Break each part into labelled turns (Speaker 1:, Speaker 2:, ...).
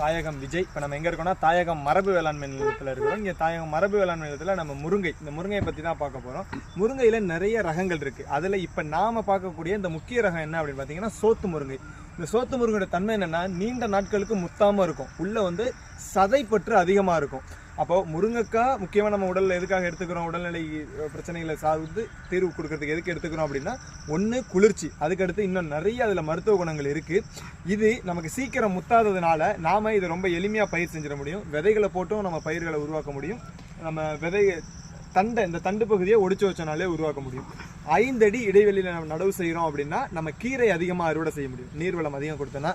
Speaker 1: தாயகம் விஜய். இப்போ நம்ம எங்கே இருக்கோம்னா தாயகம் மரபு வேளாண்மை நிலையத்தில் இருக்கிறோம். இங்கே தாயகம் மரபு வேளாண்மை நிலையத்தில் நம்ம முருங்கை. இந்த முருங்கையை பற்றி தான் பார்க்க போகிறோம் முருங்கையில் நிறைய ரகங்கள் இருக்குது அதில் இப்போ நாம் பார்க்கக்கூடிய இந்த முக்கிய ரகம் என்ன அப்படின்னு பார்த்தீங்கன்னா சோத்து முருங்கை. இந்த சோத்து முருங்கையோட தன்மை என்னென்னா நீண்ட நாட்களுக்கு முத்தாமல் இருக்கும். உள்ளே வந்து சதைப்பற்று அதிகமாக இருக்கும். அப்போ முருங்கைக்காய் முக்கியமாக நம்ம உடலில் எதுக்காக எடுத்துக்கிறோம்? உடல்நிலை பிரச்சனைகளை சார்ந்து தீர்வு கொடுக்கறதுக்கு எதுக்கு எடுத்துக்கிறோம் அப்படின்னா ஒன்று குளிர்ச்சி அதுக்கடுத்து இன்னும் நிறைய அதில் மருத்துவ குணங்கள் இருக்குது இது நமக்கு சீக்கிரம் முத்தாததுனால நாம இதை ரொம்ப எளிமையாக பயிர் செஞ்சிட முடியும். விதைகளை போட்டும் நம்ம பயிர்களை உருவாக்க முடியும். நம்ம விதை தண்டை இந்த தண்டு பகுதியை ஒடிச்சு வச்சனாலே உருவாக்க முடியும். ஐந்தடி இடைவெளியில் நம்ம நடவு செய்கிறோம் அப்படின்னா நம்ம கீரை அதிகமாக அறுவடை செய்ய முடியும். நீர்வளம் அதிகம் கொடுத்தோன்னா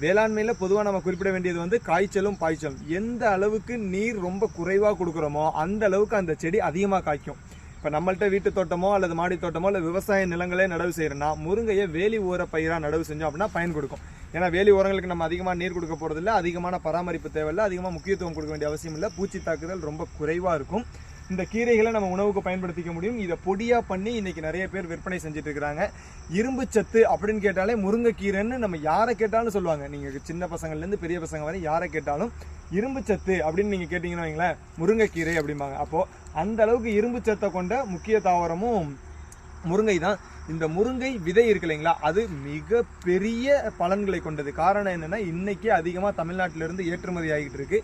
Speaker 1: வேளாண்மையில் பொதுவாக நம்ம குறிப்பிட வேண்டியது வந்து காய்ச்சலும் பாய்ச்சலும். எந்த அளவுக்கு நீர் ரொம்ப குறைவாக கொடுக்குறோமோ அந்த அளவுக்கு அந்த செடி அதிகமாக காய்க்கும். இப்போ நம்மள்கிட்ட வீட்டு தோட்டமோ அல்லது மாடி தோட்டமோ இல்லை விவசாய நிலங்களே நடவு செய்கிறோன்னா முருங்கையை வேலி ஓர பயிராக நடவு செஞ்சோம் அப்படின்னா பயன் கொடுக்கும். ஏன்னா வேலி ஓரங்களுக்கு நம்ம அதிகமாக நீர் கொடுக்க போகிறதில்ல அதிகமான பராமரிப்பு தேவையில்லை அதிகமாக முக்கியத்துவம் கொடுக்க வேண்டிய அவசியம் இல்லை. பூச்சி தாக்குதல் ரொம்ப குறைவாக இருக்கும். இந்த கீரைகளை நம்ம உணவுக்கு பயன்படுத்திக்க முடியும். இதை பொடியாக பண்ணி இன்றைக்கி நிறைய பேர் விற்பனை செஞ்சுட்டு இருக்கிறாங்க இரும்பு சத்து அப்படின்னு கேட்டாலே முருங்கைக்கீரைன்னு நம்ம யாரை கேட்டாலும் சொல்லுவாங்க. நீங்கள் சின்ன பசங்கள்லேருந்து பெரிய பசங்க வரை யாரை கேட்டாலும் இரும்பு சத்து அப்படின்னு நீங்கள் கேட்டிங்கன்னா வைங்களேன் முருங்கைக்கீரை அப்படிம்பாங்க. அப்போது அந்த அளவுக்கு இரும்பு சத்தை கொண்ட முக்கிய தாவரமும் முருங்கை தான். இந்த முருங்கை விதை இருக்கு இல்லைங்களா அது மிக பெரிய பலன்களை கொண்டது. காரணம் என்னென்னா இன்றைக்கே அதிகமாக தமிழ்நாட்டிலிருந்து ஏற்றுமதி ஆகிட்டு இருக்கு.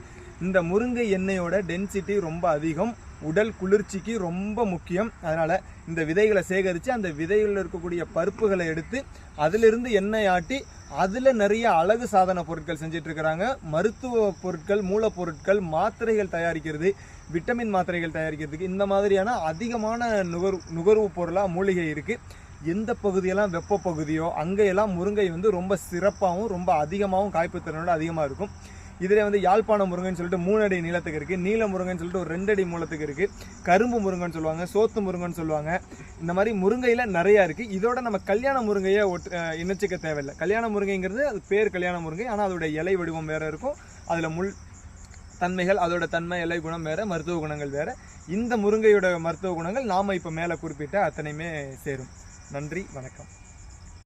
Speaker 1: இந்த முருங்கை எண்ணெயோட டென்சிட்டி ரொம்ப அதிகம். உடல் குளிர்ச்சிக்கு ரொம்ப முக்கியம். அதனால் இந்த விதைகளை சேகரித்து அந்த விதைகளில் இருக்கக்கூடிய பருப்புகளை எடுத்து அதிலிருந்து எண்ணெய் ஆட்டி அதில் நிறைய அழகு சாதன பொருட்கள் செஞ்சிட்ருக்கிறாங்க மருத்துவ பொருட்கள் மூலப்பொருட்கள் மாத்திரைகள் தயாரிக்கிறது விட்டமின் மாத்திரைகள் தயாரிக்கிறதுக்கு இந்த மாதிரியான அதிகமான நுகர் நுகர்வு பொருளாக மூலிகை இருக்குது எந்த பகுதியெல்லாம் வெப்ப பகுதியோ அங்கேயெல்லாம் முருங்கை வந்து ரொம்ப சிறப்பாகவும் ரொம்ப அதிகமாகவும் காய்ப்பு திறனோட அதிகமாக இருக்கும். இதில் வந்து யாழ்ப்பாண முருங்கைன்னு சொல்லிட்டு மூணு அடி நீளத்துக்கு இருக்குது நீல முருங்கைன்னு சொல்லிட்டு ஒரு ரெண்டு அடி மூலத்துக்கு இருக்குது கரும்பு முருங்கன்னு சொல்லுவாங்க சோத்து முருங்கன்னு சொல்லுவாங்க. இந்த மாதிரி முருங்கையில் நிறையா இருக்குது இதோட நம்ம கல்யாண முருங்கையை ஒட்டு இணைச்சிக்க தேவையில்லை. கல்யாண முருங்கைங்கிறது அது பேர் கல்யாண முருங்கை ஆனால் அதோட இலை வடிவம் வேறு இருக்கும். அதில் முள் தன்மைகள் அதோட தன்மை இலை குணம் வேறு மருத்துவ குணங்கள் வேறு. இந்த முருங்கையோட மருத்துவ குணங்கள் நாம் இப்போ மேலே குறிப்பிட்ட அத்தனையுமே சேரும். நன்றி வணக்கம்.